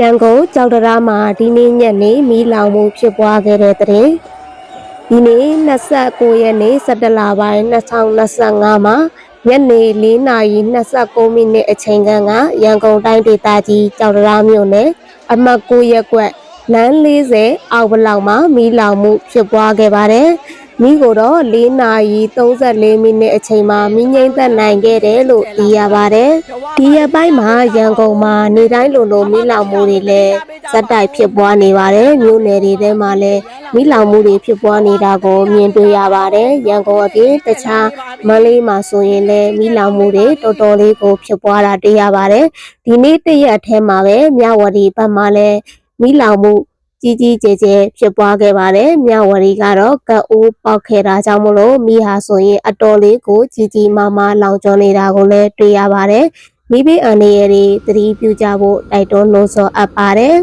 ရန်ကုန်ကြောက်တရားမှာဒီနေ့ညနေမီးလောင်မှုဖြစ်ပွားခဲ့တဲ့တဲ့တင်ဒီနေ့29ရက်နေ့17လပိုင်း2025မှာညနေ4နာရီ29မိနစ်အချိန်ခန့်ကရန်ကုန်တိုင်းဒေသကြီးကြောက်တရားမြို့နယ်အမှတ်9ရပ်ကွက်လမ်း40အောက်ဘလောက်မှာမီးလောင်မှုဖြစ်ပွားခဲ့ပါတယ် မီးကိုတော့4နာရီ34မိနစ်အချိန်မှာမီးငိမ့်သက်နိုင်ခဲ့တယ်လို့သိရပါတယ်ဒီရက်ပိုင်းမှာရန်ကုန်မှာနေတိုင်းလိုလိုမီးလောင်မှုတွေလည်းဇက်တိုက်ဖြစ်ပွားနေပါတယ်မြို့နယ်တွေထဲမှာလည်းမီးလောင်မှုတွေဖြစ်ပွားနေတာကိုမြင်တွေ့ရပါတယ်ရန်ကုန်အပြင်တခြားမန္တလေးမှာဆိုရင်လည်းမီးလောင်မှုတွေတော်တော်လေးကိုဖြစ်ပွားတာတွေ့ရပါတယ်ဒီနေ့တရက်အထဲမှာပဲမြဝတီဘက်မှာလည်းမီးလောင်မှု ကြီးကြီးကျယ်ကျယ်ဖြစ်ပွားခဲ့ပါတယ်မြဝတီကတော့ကပ်အိုးပေါက်ခဲ့တာကြောင့်မလို့မိဟာဆိုရင်အတော်လေးကိုကြီးကြီးမားမားလောင်ကျွမ်းနေတာကိုလည်းတွေ့ရပါတယ်မိဘအန်နေရည်တွေသတိပြုကြဖို့တိုက်တွန်းလို့ဆိုအပ်ပါတယ်